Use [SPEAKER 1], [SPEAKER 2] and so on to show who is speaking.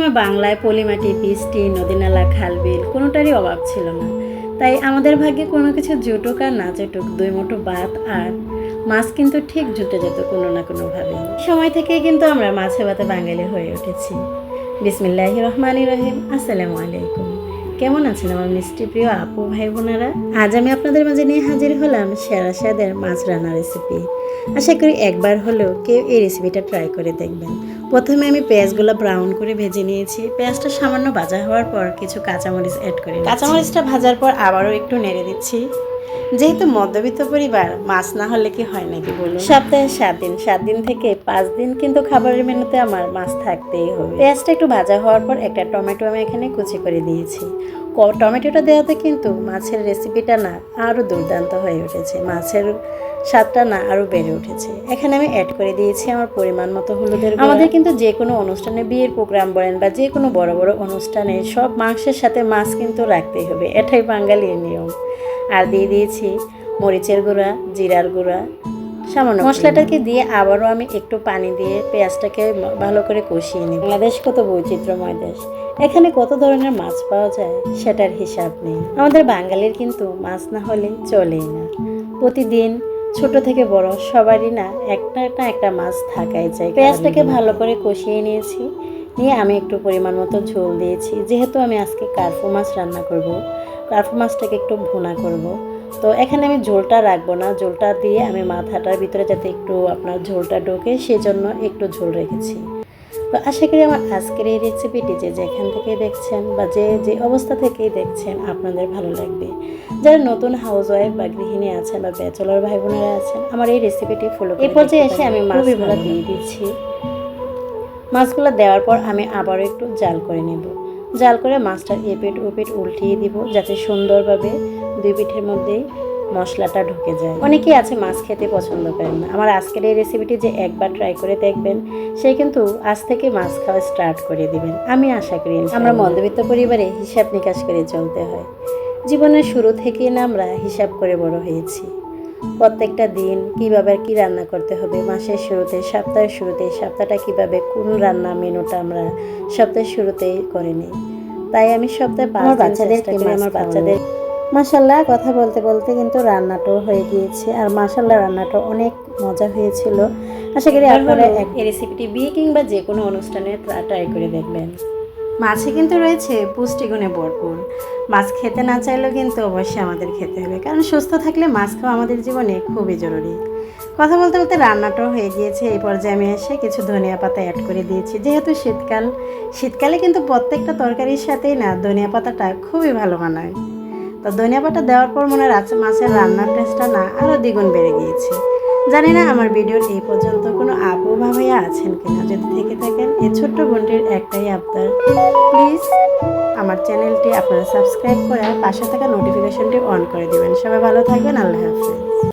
[SPEAKER 1] সময় বাংলায় পলিমাটি, বৃষ্টি নদীনালা খালবিল কোনোটারই অভাব ছিল না। তাই আমাদের ভাগ্যে কোনো কিছু জুটুক আর না জুটুক, দুই মুঠো ভাত আর মাছ কিন্তু ঠিক জুটে যেত কোনো না কোনোভাবে। সময় থেকেই কিন্তু আমরা মাছে ভাতে বাঙালি হয়ে উঠেছি। বিসমিল্লাহ রহমান রহিম, আসসালামু আলাইকুম। কেমন আছেন আমার মিষ্টি প্রিয় আপু ভাই বোনেরা আজ আমি আপনাদের মাঝে নিয়ে হাজির হলাম সেরা স্বাদের মাছ রান্নার রেসিপি আশা করি একবার হলেও কেউ এই রেসিপিটা ট্রাই করে দেখবেন। প্রথমে আমি পেঁয়াজগুলো ব্রাউন করে ভেজে নিয়েছি। পেঁয়াজটা সামান্য ভাজা হওয়ার পর কিছু কাঁচামরিচ অ্যাড করে কাঁচামরিচটা ভাজার পর আবারও একটু নেড়ে দিচ্ছি। যেহেতু মধ্যবিত্ত পরিবার মাছ না হলে কি হয় নাকি বলুন? সপ্তাহে সাত দিন সাত দিন থেকে পাঁচ দিন কিন্তু খাবারের মেনুতে আমার মাছ থাকতেই হবে। পেঁয়াজটা একটু ভাজা হওয়ার পর একটা টমেটো আমি এখানে কুচি করে দিয়েছি। টমেটোটা দেওয়াতে কিন্তু মাছের রেসিপিটা না আরও দুর্দান্ত হয়ে উঠেছে। মাছের স্বাদটা না আরও বেড়ে উঠেছে। এখানে আমি অ্যাড করে দিয়েছি আমার পরিমাণ মতো হলুদের আমাদের কিন্তু যে কোনো অনুষ্ঠানে বিয়ের প্রোগ্রাম বলেন বা যে কোনো বড় বড় অনুষ্ঠানে সব মাংসের সাথে মাছ কিন্তু রাখতেই হবে। এটাই বাঙালির নিয়ম। আর দিয়ে দিয়েছি মরিচের গুঁড়া, জিরার গুঁড়া সামান্য মশলাটাকে দিয়ে আবারও আমি একটু পানি দিয়ে পেঁয়াজটাকে ভালো করে কষিয়ে নিই বাংলাদেশ কত বৈচিত্র্যময় দেশ। এখানে কত ধরনের মাছ পাওয়া যায় সেটার হিসাব নেই। আমাদের বাঙালির কিন্তু মাছ না হলে চলেই না। প্রতিদিন ছোট থেকে বড় সবারই না একটা না একটা মাছ থাকাই যায়। পেঁয়াজটাকে ভালো করে কষিয়ে নিয়েছি। নিয়ে আমি একটু পরিমাণ মতো ঝোল দিয়েছি। যেহেতু আমি আজকে কার্ফু মাছ রান্না করব কার্ফু মাছটাকে একটু ভুনা করব। তো এখানে আমি ঝোলটা রাখব না। ঝোলটা দিয়ে আমি মাথাটার ভিতরে যাতে একটু আপনার ঝোলটা ঢোকে সেজন্য একটু ঝোল রেখেছি। তো আশা করি আমার আজকের এই রেসিপিটি যে যেখান থেকে দেখছেন বা যে যে অবস্থা থেকেই দেখছেন আপনাদের ভালো লাগবে। যারা নতুন হাউস ওয়াইফ বা গৃহিণী আছেন বা ব্যাচেলর ভাই বোনেরা আছেন আমার এই রেসিপিটি ফলো এই পর্যায়ে এসে আমি মাছগুলো দিয়ে দিচ্ছি। মাছগুলো দেওয়ার পর আমি আবারও একটু জাল করে নেব। জাল করে মাছটার এপিট ওপিট উল্টিয়ে দিব যাতে সুন্দরভাবে দুই পিঠের মধ্যেই মশলাটা ঢুকে যায়। অনেকেই আছে মাছ খেতে পছন্দ করেন না। আমার আজকের এই রেসিপিটি যে একবার ট্রাই করে দেখবেন সে কিন্তু আজ থেকে মাছ খাওয়া স্টার্ট করে দিবেন। আমি আশা করি আমরা মধ্যবিত্ত পরিবারে হিসাব নিকাশ করে চলতে হয়। জীবনের শুরু থেকেই না আমরা হিসাব করে বড় হয়েছি। প্রত্যেকটা দিন কীভাবে কি রান্না করতে হবে মাসের শুরুতে সপ্তাহের শুরুতে সপ্তাহটা কীভাবে কোন রান্না মেনুটা আমরা সপ্তাহের শুরুতেই করে নিই। তাই আমি সপ্তাহে
[SPEAKER 2] আমার মাছ
[SPEAKER 1] আমার বাচ্চাদের মাসাল্লাহ কথা বলতে বলতে কিন্তু রান্নাটাও হয়ে গিয়েছে। আর মাসাল্লাহ রান্নাটা অনেক মজা হয়েছিল। আশা করি আপনারা এই রেসিপিটি বিয়ে কিংবা যে কোনো অনুষ্ঠানে ট্রাই করে দেখবেন। মাছে কিন্তু রয়েছে পুষ্টিগুণে ভরপুর। মাছ খেতে না চাইলেও কিন্তু অবশ্যই আমাদের খেতে হবে। কারণ সুস্থ থাকলে মাছ খাওয়া আমাদের জীবনে খুবই জরুরি। কথা বলতে বলতে রান্নাটাও হয়ে গিয়েছে। এই পর্যায়ে আমি এসে কিছু ধনিয়া পাতা অ্যাড করে দিয়েছি। যেহেতু শীতকাল শীতকালে কিন্তু প্রত্যেকটা তরকারির সাথেই না ধনিয়া পাতাটা খুবই ভালো মানায় তো ধনিয়া পাতা দেওয়ার পর মনে আছে মাছের রান্নার টেস্টটা না আরও দ্বিগুণ বেড়ে গিয়েছে। জানি না আমার ভিডিওর এই পর্যন্ত কোনো আপু ভাবাইয়া আছেন কিনা, যদি থেকে থাকেন এই ছোট্ট বোনটির একটাই আবদার। প্লিজ আমার চ্যানেলটি আপনারা সাবস্ক্রাইব করে পাশে থাকা নোটিফিকেশনটি অন করে দেবেন। সবাই ভালো থাকবেন, আল্লাহ হাফেজ।